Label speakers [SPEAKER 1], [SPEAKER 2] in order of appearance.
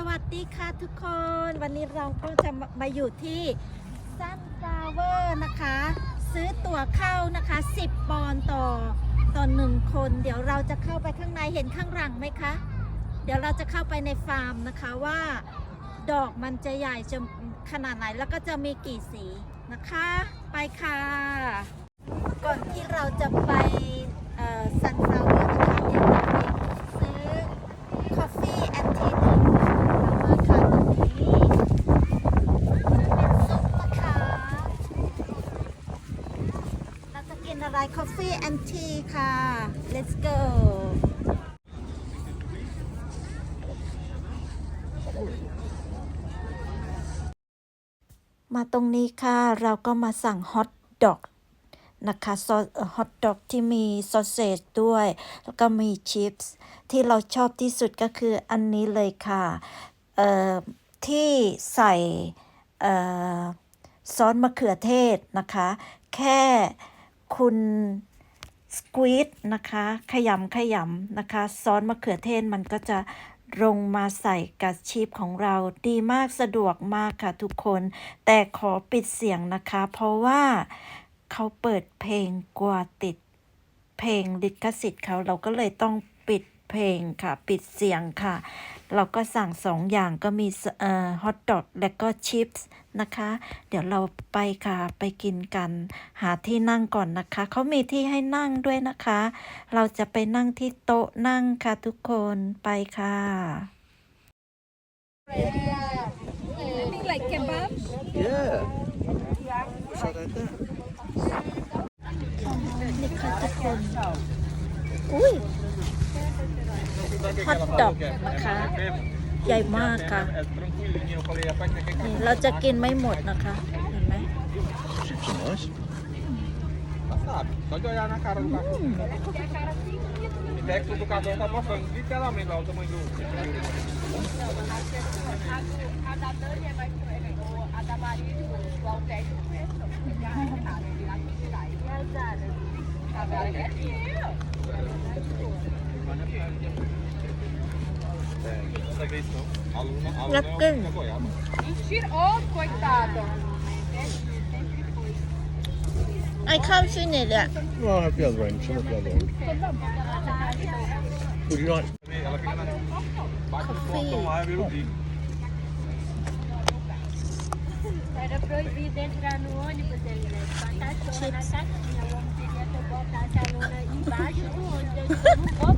[SPEAKER 1] สวัสดีค่ะทุกคน วันนี้เราก็จะมามาอยู่ที่ซันฟลาเวอร์นะคะ ซื้อตั๋วเข้านะคะ 10 ปอนต่อต่อหนึ่งคน เดี๋ยวเราจะเข้าไปข้างในเห็นข้างหลังไหมคะ เดี๋ยวเราจะเข้าไปในฟาร์มนะคะว่าดอกมันจะใหญ่จะขนาดไหนแล้วก็จะมีกี่สีนะคะ ไปค่ะ ก่อนที่เราจะไปซันฟลาเวอร์นะคะเดี๋ยวเราไปซื้อ Coffee and Tea หนึ่งเรามาค่ะตรงนี้เป็นซุปนะคะเรา จะกินอะไร Coffee and Tea ค่ะ let's go มาตรงนี้ค่ะ เราก็มาสั่งฮอทดอกนะคะซอสฮอทดอกที่มีซอสเซจด้วย แล้วก็มีชิปส์ที่เราชอบที่สุดก็คืออันนี้เลยค่ะที่ใส่ซอสมะเขือเทศนะคะ แค่ คุณสควีดนะคะ ขยำขยำนะคะ ซอสมะเขือเทศมันก็จะลงมาใส่กับชีพของเราดีมากสะดวกมากค่ะทุกคน แต่ขอปิดเสียงนะคะ เพราะว่าเขาเปิดเพลงกว่าติดเพลงลิขสิทธิ์เขาเราก็เลยต้องปิด เพลงค่ะ ปิดเสียงค่ะ เราก็สั่งสองอย่างก็มีเอ่อฮอทดอกและก็ชิปส์นะคะ เดี๋ยวเราไปค่ะ ไปกินกัน หาที่นั่งก่อนนะคะ เขามีที่ให้นั่งด้วยนะคะ เราจะไปนั่งที่โต๊ะนั่งค่ะทุกคน ไปค่ะ
[SPEAKER 2] Something like kebab.
[SPEAKER 3] Yeah. Wish I'd had that.
[SPEAKER 1] อุ้ยฮอตดอกนะคะใหญ่มากค่ะ นี่เราจะกินไม่หมดนะคะ เห็นไหม
[SPEAKER 3] Chips are
[SPEAKER 2] A Zara é aqui,
[SPEAKER 4] Essa vez não. Aluna, aluna
[SPEAKER 1] Lacana.
[SPEAKER 4] é uma goiaba.
[SPEAKER 2] Mentira! Ô, coitada!
[SPEAKER 1] I can't finish it
[SPEAKER 3] Well, I'll have the other end. Shall I have the other end? Would you like?
[SPEAKER 4] Ela fica na. Bate no
[SPEAKER 1] Coffee.
[SPEAKER 4] portão lá e vira o bico.
[SPEAKER 5] Era proibido entrar no ônibus, ele né? Só cachorro na up.